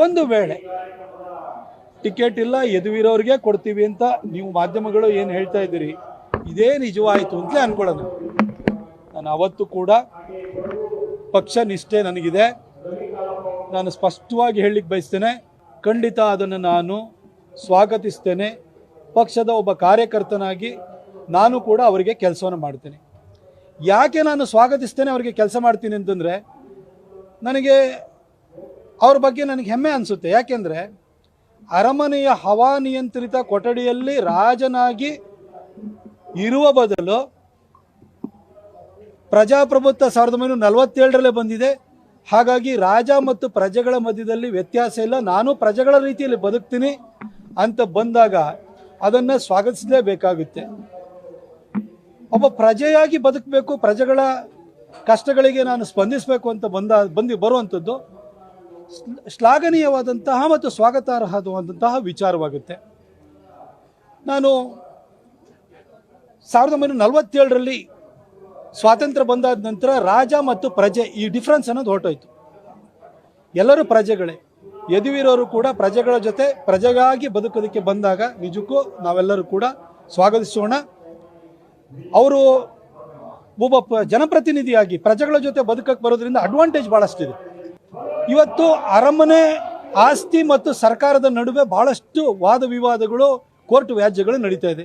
ಒಂದು ವೇಳೆ ಟಿಕೆಟ್ ಇಲ್ಲ, ಎದುವಿರೋರಿಗೆ ಕೊಡ್ತೀವಿ ಅಂತ ನೀವು ಮಾಧ್ಯಮಗಳು ಏನು ಹೇಳ್ತಾ ಇದ್ದೀರಿ? ಇದೇ ನಿಜವಾಯಿತು ಅಂತಲೇ ಅನ್ಕೊಳ್ಳೋಣ. ನಾನು ಅವತ್ತು ಕೂಡ ಪಕ್ಷ ನಿಷ್ಠೆ ನನಗಿದೆ. ನಾನು ಸ್ಪಷ್ಟವಾಗಿ ಹೇಳಲಿಕ್ಕೆ ಬಯಸ್ತೇನೆ, ಖಂಡಿತ ಅದನ್ನು ನಾನು ಸ್ವಾಗತಿಸ್ತೇನೆ. ಪಕ್ಷದ ಒಬ್ಬ ಕಾರ್ಯಕರ್ತನಾಗಿ ನಾನು ಕೂಡ ಅವರಿಗೆ ಕೆಲಸವನ್ನು ಮಾಡ್ತೇನೆ. ಯಾಕೆ ನಾನು ಸ್ವಾಗತಿಸ್ತೇನೆ, ಅವರಿಗೆ ಕೆಲಸ ಮಾಡ್ತೀನಿ ಅಂತಂದರೆ, ನನಗೆ ಅವ್ರ ಬಗ್ಗೆ ನನಗೆ ಹೆಮ್ಮೆ ಅನಿಸುತ್ತೆ. ಯಾಕೆಂದರೆ ಅರಮನೆಯ ಹವಾನಿಯಂತ್ರಿತ ಕೊಠಡಿಯಲ್ಲಿ ರಾಜನಾಗಿ ಇರುವ ಬದಲು ಪ್ರಜಾಪ್ರಭುತ್ವ ಸಾವಿರದ ಒಂಬೈನೂರ ನಲವತ್ತೇಳರಲ್ಲೇ ಬಂದಿದೆ. ಹಾಗಾಗಿ ರಾಜ ಮತ್ತು ಪ್ರಜೆಗಳ ಮಧ್ಯದಲ್ಲಿ ವ್ಯತ್ಯಾಸ ಇಲ್ಲ. ನಾನು ಪ್ರಜೆಗಳ ರೀತಿಯಲ್ಲಿ ಬದುಕ್ತೀನಿ ಅಂತ ಬಂದಾಗ ಅದನ್ನು ಸ್ವಾಗತಿಸಲೇಬೇಕಾಗುತ್ತೆ. ಒಬ್ಬ ಪ್ರಜೆಯಾಗಿ ಬದುಕಬೇಕು, ಪ್ರಜೆಗಳ ಕಷ್ಟಗಳಿಗೆ ನಾನು ಸ್ಪಂದಿಸಬೇಕು ಅಂತ ಬಂದ, ಬಂದು ಬರುವಂಥದ್ದು. ಶ್ಲಾಘನೀಯವಾದಂತಹ ಮತ್ತು ಸ್ವಾಗತಾರ್ಹವಾದಂತಹ ವಿಚಾರವಾಗುತ್ತೆ. ನಾನು ಸಾವಿರದ ಒಂಬೈನೂರ ನಲವತ್ತೇಳರಲ್ಲಿ ಸ್ವಾತಂತ್ರ್ಯ ಬಂದಾದ ನಂತರ ರಾಜ ಮತ್ತು ಪ್ರಜೆ ಈ ಡಿಫ್ರೆನ್ಸ್ ಅನ್ನೋದು ಹೊರಟೋಯ್ತು. ಎಲ್ಲರೂ ಪ್ರಜೆಗಳೇ. ಯದುವೀರವರು ಕೂಡ ಪ್ರಜೆಗಳ ಜೊತೆ ಪ್ರಜೆಗಾಗಿ ಬದುಕೋದಕ್ಕೆ ಬಂದಾಗ ನಿಜಕ್ಕೂ ನಾವೆಲ್ಲರೂ ಕೂಡ ಸ್ವಾಗತಿಸೋಣ. ಅವರು ಒಬ್ಬ ಜನಪ್ರತಿನಿಧಿಯಾಗಿ ಪ್ರಜೆಗಳ ಜೊತೆ ಬದುಕಕ್ಕೆ ಬರೋದ್ರಿಂದ ಅಡ್ವಾಂಟೇಜ್ ಭಾಳಷ್ಟಿದೆ ಇವತ್ತು ಅರಮನೆ ಆಸ್ತಿ ಮತ್ತು ಸರ್ಕಾರದ ನಡುವೆ ಬಹಳಷ್ಟು ವಾದ ವಿವಾದಗಳು, ಕೋರ್ಟ್ ವ್ಯಾಜ್ಯಗಳು ನಡೀತಾ ಇದೆ.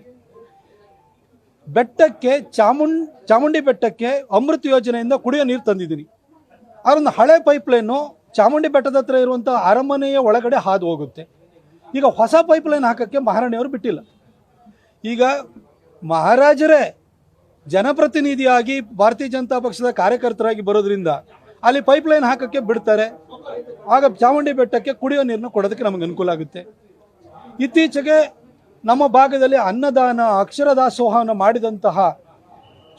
ಬೆಟ್ಟಕ್ಕೆ ಚಾಮುಂಡ್ ಚಾಮುಂಡಿ ಬೆಟ್ಟಕ್ಕೆ ಅಮೃತ ಯೋಜನೆಯಿಂದ ಕುಡಿಯೋ ನೀರು ತಂದಿದ್ದೀನಿ. ಅದೊಂದು ಹಳೆ ಪೈಪ್ಲೈನು, ಚಾಮುಂಡಿ ಬೆಟ್ಟದ ಹತ್ರ ಇರುವಂಥ ಅರಮನೆಯ ಒಳಗಡೆ ಹಾದು ಹೋಗುತ್ತೆ. ಈಗ ಹೊಸ ಪೈಪ್ಲೈನ್ ಹಾಕೋಕ್ಕೆ ಮಹಾರಾಣಿಯವರು ಬಿಟ್ಟಿಲ್ಲ. ಈಗ ಮಹಾರಾಜರೇ ಜನಪ್ರತಿನಿಧಿಯಾಗಿ ಭಾರತೀಯ ಜನತಾ ಪಕ್ಷದ ಕಾರ್ಯಕರ್ತರಾಗಿ ಬರೋದ್ರಿಂದ ಅಲ್ಲಿ ಪೈಪ್ಲೈನ್ ಹಾಕೋಕ್ಕೆ ಬಿಡ್ತಾರೆ. ಆಗ ಚಾಮುಂಡಿ ಬೆಟ್ಟಕ್ಕೆ ಕುಡಿಯೋ ನೀರನ್ನು ಕೊಡೋದಕ್ಕೆ ನಮಗೆ ಅನುಕೂಲ ಆಗುತ್ತೆ. ಇತ್ತೀಚೆಗೆ ನಮ್ಮ ಭಾಗದಲ್ಲಿ ಅನ್ನದಾನ ಅಕ್ಷರ ದಾಸೋಹವನ್ನು ಮಾಡಿದಂತಹ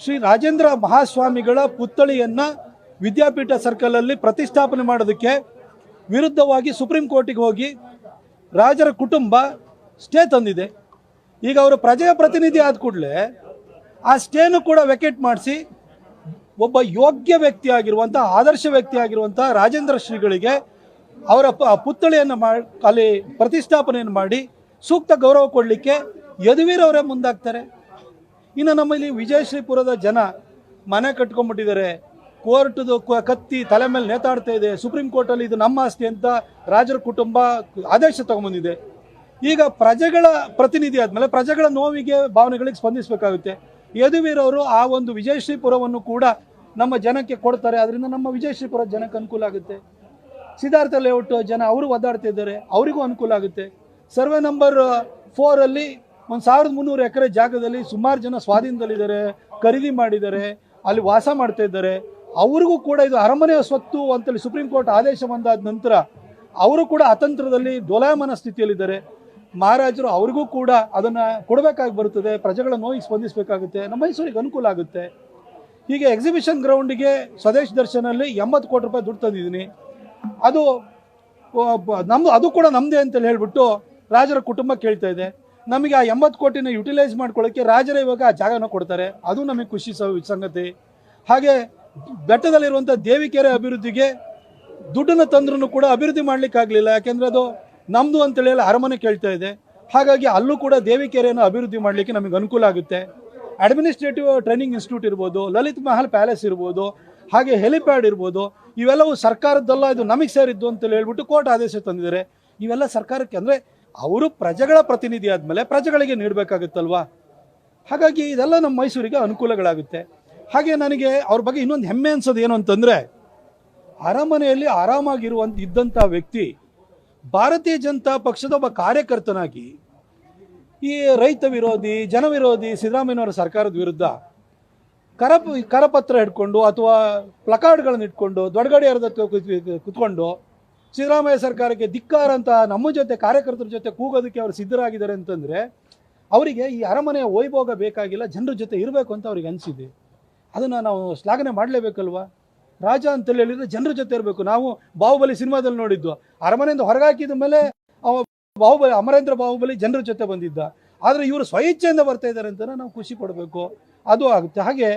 ಶ್ರೀ ರಾಜೇಂದ್ರ ಮಹಾಸ್ವಾಮಿಗಳ ಪುತ್ಥಳಿಯನ್ನು ವಿದ್ಯಾಪೀಠ ಸರ್ಕಲಲ್ಲಿ ಪ್ರತಿಷ್ಠಾಪನೆ ಮಾಡೋದಕ್ಕೆ ವಿರುದ್ಧವಾಗಿ ಸುಪ್ರೀಂ ಕೋರ್ಟಿಗೆ ಹೋಗಿ ರಾಜರ ಕುಟುಂಬ ಸ್ಟೇ ತಂದಿದೆ. ಈಗ ಅವರು ಪ್ರಜೆಯ ಪ್ರತಿನಿಧಿ ಆದ ಕೂಡಲೇ ಆ ಸ್ಟೇನು ಕೂಡ ವೆಕೆಟ್ ಮಾಡಿಸಿ ಒಬ್ಬ ಯೋಗ್ಯ ವ್ಯಕ್ತಿ ಆಗಿರುವಂಥ ಆದರ್ಶ ವ್ಯಕ್ತಿ ಆಗಿರುವಂಥ ರಾಜೇಂದ್ರ ಶ್ರೀಗಳಿಗೆ ಅವರ ಪುತ್ಥಳಿಯನ್ನು ಮಾಡಿ ಅಲ್ಲಿ ಪ್ರತಿಷ್ಠಾಪನೆಯನ್ನು ಮಾಡಿ ಸೂಕ್ತ ಗೌರವ ಕೊಡಲಿಕ್ಕೆ ಯದುವೀರವರೇ ಮುಂದಾಗ್ತಾರೆ. ಇನ್ನು ನಮ್ಮಲ್ಲಿ ವಿಜಯಶ್ರೀಪುರದ ಜನ ಮನೆ ಕಟ್ಕೊಂಡ್ಬಿಟ್ಟಿದ್ದಾರೆ. ಕೋರ್ಟ್ದು ಕತ್ತಿ ತಲೆ ಮೇಲೆ ನೇತಾಡ್ತಾ ಇದೆ. ಸುಪ್ರೀಂ ಕೋರ್ಟಲ್ಲಿ ಇದು ನಮ್ಮ ಆಸ್ತಿ ಅಂತ ರಾಜರ ಕುಟುಂಬ ಆದೇಶ ತಗೊಂಬಂದಿದೆ ಈಗ ಪ್ರಜೆಗಳ ಪ್ರತಿನಿಧಿ ಆದಮೇಲೆ ಪ್ರಜೆಗಳ ನೋವಿಗೆ, ಭಾವನೆಗಳಿಗೆ ಸ್ಪಂದಿಸಬೇಕಾಗುತ್ತೆ. ಯದುವೀರವರು ಆ ಒಂದು ವಿಜಯಶ್ರೀಪುರವನ್ನು ಕೂಡ ನಮ್ಮ ಜನಕ್ಕೆ ಕೊಡ್ತಾರೆ. ಅದರಿಂದ ನಮ್ಮ ವಿಜಯಶ್ರೀಪುರ ಜನಕ್ಕೆ ಅನುಕೂಲ ಆಗುತ್ತೆ. ಸಿದ್ಧಾರ್ಥ ಲೇಔಟ್ ಜನ ಅವರು ಒದ್ದಾಡ್ತಿದ್ದಾರೆ ಅವರಿಗೂ ಅನುಕೂಲ ಆಗುತ್ತೆ. ಸರ್ವೆ ನಂಬರ್ ಫೋರಲ್ಲಿ ಒಂದು ಸಾವಿರದ ಮುನ್ನೂರು ಎಕರೆ ಜಾಗದಲ್ಲಿ ಸುಮಾರು ಜನ ಸ್ವಾಧೀನದಲ್ಲಿದ್ದಾರೆ, ಖರೀದಿ ಮಾಡಿದ್ದಾರೆ, ಅಲ್ಲಿ ವಾಸ ಮಾಡ್ತಾ ಅವರಿಗೂ ಕೂಡ ಇದು ಅರಮನೆಯ ಸ್ವತ್ತು ಅಂತೇಳಿ ಸುಪ್ರೀಂ ಕೋರ್ಟ್ ಆದೇಶ ಬಂದಾದ ನಂತರ ಅವರು ಕೂಡ ಅತಂತ್ರದಲ್ಲಿ ಡೋಲಾಯಮಾನ ಸ್ಥಿತಿಯಲ್ಲಿದ್ದಾರೆ. ಮಹಾರಾಜರು ಅವ್ರಿಗೂ ಕೂಡ ಅದನ್ನು ಕೊಡಬೇಕಾಗಿ ಬರುತ್ತದೆ, ಪ್ರಜೆಗಳ ನೋವಿಗೆ ಸ್ಪಂದಿಸಬೇಕಾಗುತ್ತೆ, ನಮ್ಮ ಮೈಸೂರಿಗೆ ಅನುಕೂಲ ಆಗುತ್ತೆ. ಹೀಗೆ ಎಕ್ಸಿಬಿಷನ್ ಗ್ರೌಂಡಿಗೆ ಸ್ವದೇಶ್ ದರ್ಶನಲ್ಲಿ ಎಂಬತ್ತು ಕೋಟಿ ರೂಪಾಯಿ ದುಡ್ಡು ತಂದಿದ್ದೀನಿ. ಅದು ನಮ್ಮದು ಅದು ಕೂಡ ನಮ್ಮದೇ ಅಂತೇಳಿ ಹೇಳ್ಬಿಟ್ಟು ರಾಜರ ಕುಟುಂಬ ಕೇಳ್ತಾ ಇದೆ. ನಮಗೆ ಆ ಎಂಬತ್ತು ಕೋಟಿನ ಯುಟಿಲೈಸ್ ಮಾಡ್ಕೊಳ್ಳೋಕ್ಕೆ ರಾಜರೇ ಇವಾಗ ಆ ಜಾಗನ ಕೊಡ್ತಾರೆ. ಅದು ನಮಗೆ ಖುಷಿ ಸಂಗತಿ. ಹಾಗೆ ಬೆಟ್ಟದಲ್ಲಿರುವಂಥ ದೇವಿಕೆರೆ ಅಭಿವೃದ್ಧಿಗೆ ದುಡ್ಡನ್ನು ತಂದ್ರೂ ಕೂಡ ಅಭಿವೃದ್ಧಿ ಮಾಡಲಿಕ್ಕಾಗಲಿಲ್ಲ. ಯಾಕೆಂದರೆ ಅದು ನಮ್ಮದು ಅಂತೇಳಿ ಎಲ್ಲ ಅರಮನೆ ಕೇಳ್ತಾ ಇದೆ. ಹಾಗಾಗಿ ಅಲ್ಲೂ ಕೂಡ ದೇವಿಕೆರೆಯನ್ನು ಅಭಿವೃದ್ಧಿ ಮಾಡಲಿಕ್ಕೆ ನಮಗೆ ಅನುಕೂಲ ಆಗುತ್ತೆ. ಅಡ್ಮಿನಿಸ್ಟ್ರೇಟಿವ್ ಟ್ರೈನಿಂಗ್ ಇನ್ಸ್ಟಿಟ್ಯೂಟ್ ಇರ್ಬೋದು, ಲಲಿತ್ ಮಹಲ್ ಪ್ಯಾಲೇಸ್ ಇರ್ಬೋದು, ಹಾಗೆ ಹೆಲಿಪ್ಯಾಡ್ ಇರ್ಬೋದು, ಇವೆಲ್ಲವೂ ಸರ್ಕಾರದ್ದಲ್ಲ, ಇದು ನಮಗೆ ಸೇರಿದ್ದು ಅಂತೇಳಿ ಹೇಳ್ಬಿಟ್ಟು ಕೋರ್ಟ್ ಆದೇಶ ತಂದಿದ್ದಾರೆ. ಇವೆಲ್ಲ ಸರ್ಕಾರಕ್ಕೆ ಅಂದರೆ ಅವರು ಪ್ರಜೆಗಳ ಪ್ರತಿನಿಧಿ ಆದಮೇಲೆ ಪ್ರಜೆಗಳಿಗೆ ನೀಡಬೇಕಾಗುತ್ತಲ್ವಾ? ಹಾಗಾಗಿ ಇದೆಲ್ಲ ನಮ್ಮ ಮೈಸೂರಿಗೆ ಅನುಕೂಲಗಳಾಗುತ್ತೆ. ಹಾಗೆ ನನಗೆ ಅವ್ರ ಬಗ್ಗೆ ಇನ್ನೊಂದು ಹೆಮ್ಮೆ ಅನ್ಸೋದು ಏನು ಅಂತಂದರೆ, ಅರಮನೆಯಲ್ಲಿ ಆರಾಮಾಗಿರುವಂಥ ಇದ್ದಂಥ ವ್ಯಕ್ತಿ ಭಾರತೀಯ ಜನತಾ ಪಕ್ಷದ ಒಬ್ಬ ಕಾರ್ಯಕರ್ತನಾಗಿ ಈ ರೈತ ವಿರೋಧಿ ಜನವಿರೋಧಿ ಸಿದ್ದರಾಮಯ್ಯನವರ ಸರ್ಕಾರದ ವಿರುದ್ಧ ಕರ, ಕರಪತ್ರ ಹಿಡ್ಕೊಂಡು ಅಥವಾ ಪ್ಲಕಾರ್ಡ್ಗಳನ್ನು ಇಟ್ಕೊಂಡು ದೊಡ್ಡಗಡೆ ಅರ್ಧ ಕುತ್ಕೊಂಡು ಸಿದ್ದರಾಮಯ್ಯ ಸರ್ಕಾರಕ್ಕೆ ಧಿಕ್ಕಾರ ಅಂತ ನಮ್ಮ ಜೊತೆ ಕಾರ್ಯಕರ್ತರ ಜೊತೆ ಕೂಗೋದಕ್ಕೆ ಅವರು ಸಿದ್ಧರಾಗಿದ್ದಾರೆ ಅಂತಂದರೆ ಅವರಿಗೆ ಈ ಅರಮನೆಯ ವೈಭೋಗ ಬೇಕಾಗಿಲ್ಲ, ಜನರ ಜೊತೆ ಇರಬೇಕು ಅಂತ ಅವ್ರಿಗೆ ಅನಿಸಿದೆ. ಅದನ್ನು ನಾವು ಶ್ಲಾಘನೆ ಮಾಡಲೇಬೇಕಲ್ವಾ? ರಾಜ ಅಂತೇಳಿ ಹೇಳಿದ್ರೆ ಜನರ ಜೊತೆ ಇರಬೇಕು. ನಾವು ಬಾಹುಬಲಿ ಸಿನಿಮಾದಲ್ಲಿ ನೋಡಿದ್ದು. ಅರಮನೆಯಿಂದ ಹೊರಗಾಕಿದ ಮೇಲೆ ಅವ ಬಾಹುಬಲಿ, ಅಮರೇಂದ್ರ ಬಾಹುಬಲಿ ಜನರ ಜೊತೆ ಬಂದಿದ್ದ. ಆದರೆ ಇವರು ಸ್ವಇಚ್ಛೆಯಿಂದ ಬರ್ತಾ ಇದ್ದಾರೆ ಅಂತ ನಾವು ಖುಷಿ ಕೊಡಬೇಕು ಅದು ಆಗುತ್ತೆ. ಹಾಗೆ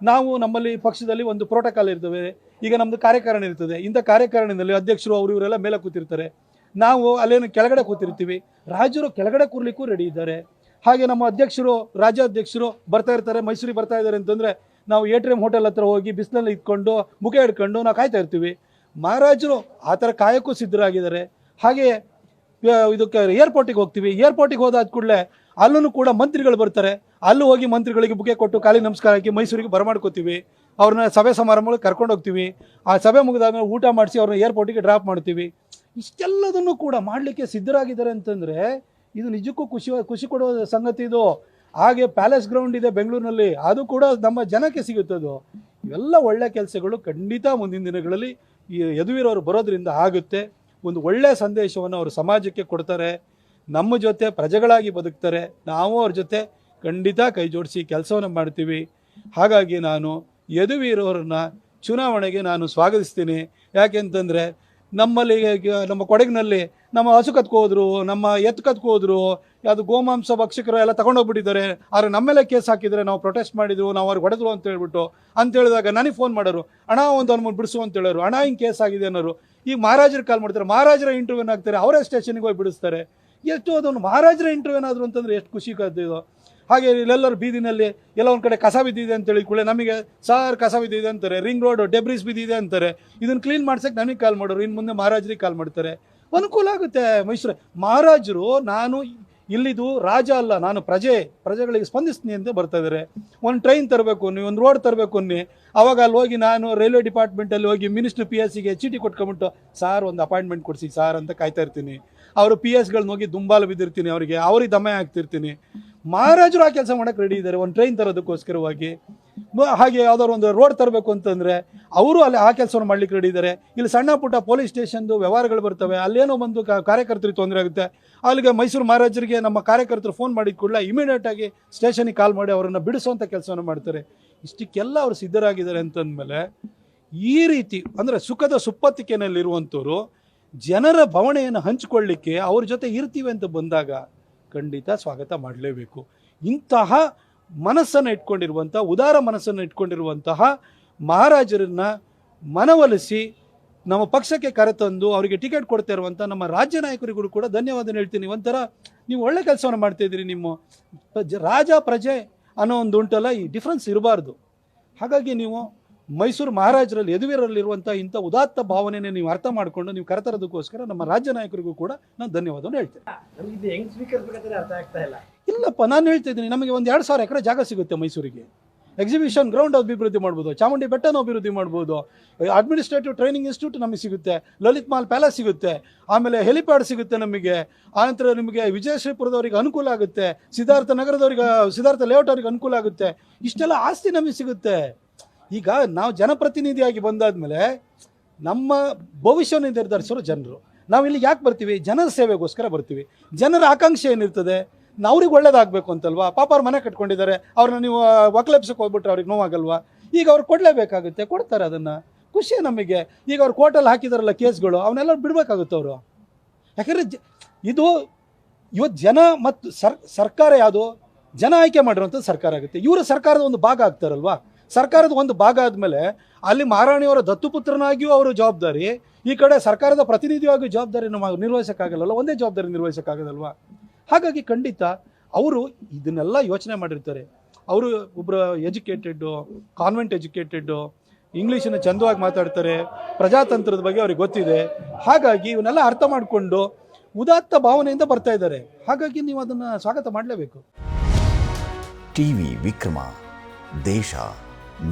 ನಾವು ನಮ್ಮಲ್ಲಿ ಪಕ್ಷದಲ್ಲಿ ಒಂದು ಪ್ರೋಟೋಕಾಲ್ ಇರ್ತವೆ ಈಗ ನಮ್ಮದು ಕಾರ್ಯಕಾರಣ ಇರ್ತದೆ. ಇಂಥ ಕಾರ್ಯಕಾರಣದಲ್ಲಿ ಅಧ್ಯಕ್ಷರು, ಅವರು ಇವರೆಲ್ಲ ಮೇಲೆ ಕೂತಿರ್ತಾರೆ. ನಾವು ಅಲ್ಲೇನು ಕೆಳಗಡೆ ಕೂತಿರ್ತೀವಿ. ರಾಜರು ಕೆಳಗಡೆ ಕೂರ್ಲಿಕ್ಕೂ ರೆಡಿ ಇದ್ದಾರೆ. ಹಾಗೆ ನಮ್ಮ ಅಧ್ಯಕ್ಷರು, ರಾಜ್ಯಾಧ್ಯಕ್ಷರು ಬರ್ತಾ ಇರ್ತಾರೆ. ಮೈಸೂರಿಗೆ ಬರ್ತಾ ಇದ್ದಾರೆ ಅಂತಂದರೆ ನಾವು ಎಂ ಹೋಟೆಲ್ ಹತ್ರ ಹೋಗಿ ಬಿಸಿಲಲ್ಲಿ ಇಟ್ಕೊಂಡು ಮುಖ ಹಿಡ್ಕೊಂಡು ನಾವು ಕಾಯ್ತಾ ಇರ್ತೀವಿ. ಮಹಾರಾಜರು ಆ ಥರ ಕಾಯೋಕ್ಕೂ ಸಿದ್ಧರಾಗಿದ್ದಾರೆ. ಹಾಗೆ ಇದಕ್ಕೆ ಏರ್ಪೋರ್ಟಿಗೆ ಹೋಗ್ತೀವಿ. ಏರ್ಪೋರ್ಟಿಗೆ ಹೋದಾದ ಕೂಡಲೇ ಅಲ್ಲೂ ಕೂಡ ಮಂತ್ರಿಗಳು ಬರ್ತಾರೆ. ಅಲ್ಲೂ ಹೋಗಿ ಮಂತ್ರಿಗಳಿಗೆ ಬುಕೆ ಕೊಟ್ಟು ಕಾಲಿ ನಮಸ್ಕಾರ ಹಾಕಿ ಮೈಸೂರಿಗೆ ಬರಮಾಡ್ಕೋತೀವಿ ಅವ್ರನ್ನ ಸಭೆ ಸಮಾರಂಭಗಳಿಗೆ ಕರ್ಕೊಂಡು ಹೋಗ್ತೀವಿ. ಆ ಸಭೆ ಮುಗಿದಾದ್ಮೇಲೆ ಊಟ ಮಾಡಿಸಿ ಅವ್ರನ್ನ ಏರ್ಪೋರ್ಟಿಗೆ ಡ್ರಾಪ್ ಮಾಡ್ತೀವಿ. ಇಷ್ಟೆಲ್ಲದನ್ನು ಕೂಡ ಮಾಡಲಿಕ್ಕೆ ಸಿದ್ಧರಾಗಿದ್ದಾರೆ ಅಂತಂದರೆ ಇದು ನಿಜಕ್ಕೂ ಖುಷಿ ಖುಷಿ ಕೊಡುವ ಸಂಗತಿ ಇದು. ಹಾಗೆ ಪ್ಯಾಲೇಸ್ ಗ್ರೌಂಡ್ ಇದೆ ಬೆಂಗಳೂರಿನಲ್ಲಿ, ಅದು ಕೂಡ ನಮ್ಮ ಜನಕ್ಕೆ ಸಿಗುತ್ತದು ಇವೆಲ್ಲ ಒಳ್ಳೆ ಕೆಲಸಗಳು ಖಂಡಿತ ಮುಂದಿನ ದಿನಗಳಲ್ಲಿ ಈ ಯದುವೀರವರು ಬರೋದ್ರಿಂದ ಆಗುತ್ತೆ. ಒಂದು ಒಳ್ಳೆಯ ಸಂದೇಶವನ್ನು ಅವರು ಸಮಾಜಕ್ಕೆ ಕೊಡ್ತಾರೆ. ನಮ್ಮ ಜೊತೆ ಪ್ರಜೆಗಳಾಗಿ ಬದುಕ್ತಾರೆ. ನಾವು ಅವ್ರ ಜೊತೆ ಖಂಡಿತ ಕೈ ಜೋಡಿಸಿ ಕೆಲಸವನ್ನು ಮಾಡ್ತೀವಿ. ಹಾಗಾಗಿ ನಾನು ಯದುವೀರವ್ರನ್ನ ಚುನಾವಣೆಗೆ ನಾನು ಸ್ವಾಗತಿಸ್ತೀನಿ. ಯಾಕೆಂತಂದರೆ ನಮ್ಮಲ್ಲಿ ನಮ್ಮ ಕೊಡಗಿನಲ್ಲಿ ನಮ್ಮ ಹಸು ಕತ್ಕೋದ್ರು ನಮ್ಮ ಎತ್ತು ಕತ್ಕೋದ್ರು ಯಾವುದು ಗೋಮಾಂಸ ಭಕ್ಷಕರು ಎಲ್ಲ ತಗೊಂಡೋಗ್ಬಿಟ್ಟಿದ್ದಾರೆ. ಆದರೆ ಮೇಲೆ ಕೇಸ್ ಹಾಕಿದರೆ ನಾವು ಪ್ರೊಟೆಸ್ಟ್ ಮಾಡಿದ್ರು, ನಾವು ಅವ್ರಿಗೆ ಹೊಡೆದ್ರು ಅಂತ ಹೇಳ್ಬಿಟ್ಟು, ಅಂತ ಹೇಳಿದಾಗ ನನಗೆ ಫೋನ್ ಮಾಡೋರು ಹಣ ಒಂದು ಅವ್ನು ಬಿಡಿಸು ಅಂತ ಹೇಳೋರು. ಹಣ ಹಿಂಗೆ ಕೇಸ್ ಆಗಿದೆ ಅನ್ನೋರು. ಈಗ ಮಹಾರಾಜರು ಕಾಲ್ ಮಾಡ್ತಾರೆ, ಮಹಾರಾಜರ ಇಂಟರ್ವ್ಯೂನ್ ಆಗ್ತಾರೆ? ಅವರೇ ಸ್ಟೇಷನ್ಗೆ ಹೋಗಿ ಬಿಡಿಸ್ತಾರೆ. ಎಷ್ಟು ಅದೊಂದು ಮಹಾರಾಜರ ಇಂಟರ್ವ್ಯೂನ್ ಆದರು ಅಂತಂದರೆ ಎಷ್ಟು ಖುಷಿ ಇದು. ಹಾಗೆ ಇಲ್ಲೆಲ್ಲರೂ ಬೀದಿನಲ್ಲಿ ಎಲ್ಲ ಒಂದು ಕಡೆ ಕಸ ಬಿದ್ದಿದೆ ಅಂತೇಳಿ ಕೂಡ ನಮಗೆ, ಸಾರ್, ಕಸ ಬಿದ್ದಿದೆ ಅಂತಾರೆ. ರಿಂಗ್ ರೋಡ್ ಡೆಬ್ರಿಸ್ ಬಿದ್ದಿದೆ ಅಂತಾರೆ. ಇದನ್ನು ಕ್ಲೀನ್ ಮಾಡ್ಸಕ್ಕೆ ನನಗೆ ಕಾಲ್ ಮಾಡೋರು. ಇನ್ನು ಮುಂದೆ ಮಹಾರಾಜರಿಗೆ ಕಾಲ್ ಮಾಡ್ತಾರೆ. ಅನುಕೂಲ ಆಗುತ್ತೆ ಮೈಸೂರು. ಮಹಾರಾಜರು, ನಾನು ಇಲ್ಲಿದು ರಾಜ ಅಲ್ಲ, ನಾನು ಪ್ರಜೆ, ಪ್ರಜೆಗಳಿಗೆ ಸ್ಪಂದಿಸ್ತೀನಿ ಅಂತ ಬರ್ತಾ ಇದ್ದಾರೆ ಒಂದು ಟ್ರೈನ್ ತರಬೇಕು ನೀ ಒಂದು ರೋಡ್ ತರಬೇಕು ಅನ್ನಿ. ಅವಾಗ ಅಲ್ಲಿ ಹೋಗಿ ನಾನು ರೈಲ್ವೆ ಡಿಪಾರ್ಟ್ಮೆಂಟಲ್ಲಿ ಹೋಗಿ ಮಿನಿಸ್ಟರ್ ಪಿ ಎಸ್ ಸಿಗೆ ಚೀಟಿ ಕೊಟ್ಕೊಂಬಿಟ್ಟು ಸಾರ್, ಒಂದು ಅಪಾಯಿಂಟ್ಮೆಂಟ್ ಕೊಡಿಸಿ, ಸಾರ್ ಅಂತ ಕಾಯ್ತಾ ಇರ್ತೀನಿ. ಅವರು ಪಿ ಎಸ್ಗಳನ್ನ ಹೋಗಿ ದುಂಬಾಲು ಬಿದ್ದಿರ್ತೀನಿ ಅವರಿಗೆ, ಅವ್ರಿಗೆ ದಮೆ ಆಗ್ತಿರ್ತೀನಿ. ಮಹಾರಾಜರು ಆ ಕೆಲಸ ಮಾಡಕ್ಕೆ ರೆಡಿ ಇದ್ದಾರೆ ಒಂದು ಟ್ರೈನ್ ತರೋದಕ್ಕೋಸ್ಕರವಾಗಿ. ಹಾಗೆ ಯಾವ್ದಾದ್ರು ಒಂದು ರೋಡ್ ತರಬೇಕು ಅಂತಂದರೆ ಅವರು ಅಲ್ಲಿ ಆ ಕೆಲಸವನ್ನು ಮಾಡ್ಲಿಕ್ಕೆ ರೆಡಿ ಇದ್ದಾರೆ ಇಲ್ಲಿ ಸಣ್ಣ ಪುಟ್ಟ ಪೊಲೀಸ್ ಸ್ಟೇಷನ್ದು ವ್ಯವಹಾರಗಳು ಬರ್ತವೆ. ಅಲ್ಲೇನೋ ಕ- ಕಾರ್ಯಕರ್ತರಿಗೆ ತೊಂದರೆ ಆಗುತ್ತೆ. ಅಲ್ಲಿಗೆ ಮೈಸೂರು ಮಹಾರಾಜರಿಗೆ ನಮ್ಮ ಕಾರ್ಯಕರ್ತರು ಫೋನ್ ಮಾಡಿದ ಕೂಡಲೇ ಇಮಿಡಿಯೇಟಾಗಿ ಸ್ಟೇಷನಿಗೆ ಕಾಲ್ ಮಾಡಿ ಅವರನ್ನು ಬಿಡಿಸುವಂಥ ಕೆಲಸವನ್ನು ಮಾಡ್ತಾರೆ. ಇಷ್ಟಕ್ಕೆಲ್ಲ ಅವರು ಸಿದ್ಧರಾಗಿದ್ದಾರೆ ಅಂತಂದಮೇಲೆ ಈ ರೀತಿ ಅಂದರೆ ಸುಖದ ಸುಪ್ಪತ್ತಿಕೆನಲ್ಲಿರುವಂಥವ್ರು ಜನರ ಭವಣೆಯನ್ನು ಹಂಚಿಕೊಳ್ಳಿಕ್ಕೆ ಅವ್ರ ಜೊತೆ ಇರ್ತೀವಿ ಅಂತ ಬಂದಾಗ ಖಂಡಿತ ಸ್ವಾಗತ ಮಾಡಲೇಬೇಕು. ಇಂತಹ ಮನಸ್ಸನ್ನು ಇಟ್ಕೊಂಡಿರುವಂಥ ಉದಾರ ಮನಸ್ಸನ್ನು ಇಟ್ಕೊಂಡಿರುವಂತಹ ಮಹಾರಾಜರನ್ನ ಮನವೊಲಿಸಿ ನಮ್ಮ ಪಕ್ಷಕ್ಕೆ ಕರೆತಂದು ಅವರಿಗೆ ಟಿಕೆಟ್ ಕೊಡ್ತಾ ಇರುವಂಥ ನಮ್ಮ ರಾಜ್ಯ ನಾಯಕರಿಗೂ ಕೂಡ ಧನ್ಯವಾದ ಹೇಳ್ತೀನಿ. ಒಂಥರ ನೀವು ಒಳ್ಳೆ ಕೆಲಸವನ್ನು ಮಾಡ್ತಾ ಇದ್ದೀರಿ ನಿಮ್ಮ ರಾಜ, ಪ್ರಜೆ ಅನ್ನೋ ಒಂದು ಉಂಟಲ್ಲ, ಈ ಡಿಫ್ರೆನ್ಸ್ ಇರಬಾರ್ದು. ಹಾಗಾಗಿ ನೀವು ಮೈಸೂರು ಮಹಾರಾಜರಲ್ಲಿ ಯದುವೀರಲ್ಲಿರುವಂಥ ಇಂಥ ಉದಾತ್ತ ಭಾವನೆಯನ್ನು ನೀವು ಅರ್ಥ ಮಾಡಿಕೊಂಡು ನೀವು ಕರೆತರೋದಕ್ಕೋಸ್ಕರ ನಮ್ಮ ರಾಜ್ಯ ನಾಯಕರಿಗೂ ಕೂಡ ನಾನು ಧನ್ಯವಾದವನ್ನು ಹೇಳ್ತೇನೆ. ಇಲ್ಲಪ್ಪ, ನಾನು ಹೇಳ್ತಾ ಇದ್ದೀನಿ, ನಮಗೆ ಒಂದು ಎರಡು ಸಾವಿರ ಎಕರೆ ಜಾಗ ಸಿಗುತ್ತೆ ಮೈಸೂರಿಗೆ. ಎಕ್ಸಿಬಿಷನ್ ಗ್ರೌಂಡ್ ಅಭಿವೃದ್ಧಿ ಮಾಡ್ಬೋದು, ಚಾಮುಂಡಿ ಬೆಟ್ಟನ ಅಭಿವೃದ್ಧಿ ಮಾಡ್ಬೋದು ಅಡ್ಮಿನಿಸ್ಟ್ರೇಟಿವ್ ಟ್ರೈನಿಂಗ್ ಇನ್ಸ್ಟಿಟ್ಯೂಟ್ ನಮಗೆ ಸಿಗುತ್ತೆ, ಲಲಿತ್ ಮಾಲ್ ಪ್ಯಾಲೇಸ್ ಸಿಗುತ್ತೆ, ಆಮೇಲೆ ಹೆಲಿಪ್ಯಾಡ್ ಸಿಗುತ್ತೆ ನಮಗೆ ಆನಂತರ ನಿಮಗೆ ವಿಜಯಶ್ರೀಪುರದವ್ರಿಗೆ ಅನುಕೂಲ ಆಗುತ್ತೆ, ಸಿದ್ಧಾರ್ಥ ನಗರದವ್ರಿಗೆ, ಸಿದ್ಧಾರ್ಥ ಲೇಔಟ್ ಅವ್ರಿಗೆ ಅನುಕೂಲ ಆಗುತ್ತೆ, ಇಷ್ಟೆಲ್ಲ ಆಸ್ತಿ ನಮಗೆ ಸಿಗುತ್ತೆ. ಈಗ ನಾವು ಜನಪ್ರತಿನಿಧಿಯಾಗಿ ಬಂದಾದ್ಮೇಲೆ ನಮ್ಮ ಭವಿಷ್ಯವನ್ನು ನಿರ್ಧರಿಸೋರು ಜನರು. ನಾವು ಇಲ್ಲಿ ಯಾಕೆ ಬರ್ತೀವಿ? ಜನರ ಸೇವೆಗೋಸ್ಕರ ಬರ್ತೀವಿ. ಜನರ ಆಕಾಂಕ್ಷೆ ಏನಿರ್ತದೆ? ಅವ್ರಿಗೆ ಒಳ್ಳೇದಾಗಬೇಕು ಅಂತಲ್ವಾ? ಪಾಪ ಅವ್ರು ಮನೆ ಕಟ್ಕೊಂಡಿದ್ದಾರೆ. ಅವ್ರನ್ನ ನೀವು ಒಕ್ಲೆಪ್ಸಕ್ಕೆ ಹೋಗ್ಬಿಟ್ರೆ ಅವ್ರಿಗೆ ನೋವಾಗಲ್ವಾ? ಈಗ ಅವ್ರು ಕೊಡಲೇಬೇಕಾಗುತ್ತೆ, ಕೊಡ್ತಾರೆ ಅದನ್ನು. ಖುಷಿ ನಮಗೆ. ಈಗ ಅವ್ರು ಕೋರ್ಟಲ್ಲಿ ಹಾಕಿದಾರಲ್ಲ ಕೇಸ್ಗಳು ಅವನ್ನೆಲ್ಲ ಬಿಡಬೇಕಾಗುತ್ತೆ ಅವರು. ಯಾಕಂದರೆ ಜ, ಇದು ಇವತ್ತು ಜನ ಮತ್ತು ಸರ್, ಸರ್ಕಾರ ಯಾವುದು? ಜನ ಆಯ್ಕೆ ಮಾಡಿರುವಂಥದ್ದು ಸರ್ಕಾರ ಆಗುತ್ತೆ. ಇವರು ಸರ್ಕಾರದ ಒಂದು ಭಾಗ ಆಗ್ತಾರಲ್ವಾ? ಸರ್ಕಾರದ ಒಂದು ಭಾಗ ಆದಮೇಲೆ ಅಲ್ಲಿ ಮಹಾರಾಣಿಯವರ ದತ್ತುಪುತ್ರನಾಗಿಯೂ ಅವರು ಜವಾಬ್ದಾರಿ, ಈ ಕಡೆ ಸರ್ಕಾರದ ಪ್ರತಿನಿಧಿಯಾಗಿಯೂ ಜವಾಬ್ದಾರಿ ನಮ್ಮ ನಿರ್ವಹಿಸೋಕ್ಕಾಗಲ್ಲ ಒಂದೇ ಜವಾಬ್ದಾರಿ ನಿರ್ವಹಿಸೋಕ್ಕಾಗದಲ್ವಾ? ಹಾಗಾಗಿ ಖಂಡಿತ ಅವರು ಇದನ್ನೆಲ್ಲ ಯೋಚನೆ ಮಾಡಿರ್ತಾರೆ. ಅವರು ಒಬ್ಬರು ಎಜುಕೇಟೆಡ್ಡು ಕಾನ್ವೆಂಟ್ ಎಜುಕೇಟೆಡ್ಡು ಇಂಗ್ಲೀಷನ್ನು ಚಂದವಾಗಿ ಮಾತಾಡ್ತಾರೆ. ಪ್ರಜಾತಂತ್ರದ ಬಗ್ಗೆ ಅವ್ರಿಗೆ ಗೊತ್ತಿದೆ. ಹಾಗಾಗಿ ಇವನ್ನೆಲ್ಲ ಅರ್ಥ ಮಾಡಿಕೊಂಡು ಉದಾತ್ತ ಭಾವನೆಯಿಂದ ಬರ್ತಾ ಇದ್ದಾರೆ. ಹಾಗಾಗಿ ನೀವು ಅದನ್ನು ಸ್ವಾಗತ ಮಾಡಲೇಬೇಕು. ಟಿವಿ ವಿಕ್ರಮ ದೇಶ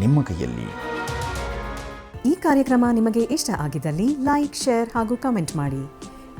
ನಿಮ್ಮ ಕೈಯಲ್ಲಿ. ಈ ಕಾರ್ಯಕ್ರಮ ನಿಮಗೆ ಇಷ್ಟ ಆಗಿದ್ದಲ್ಲಿ ಲೈಕ್ ಶೇರ್ ಹಾಗೂ ಕಮೆಂಟ್ ಮಾಡಿ.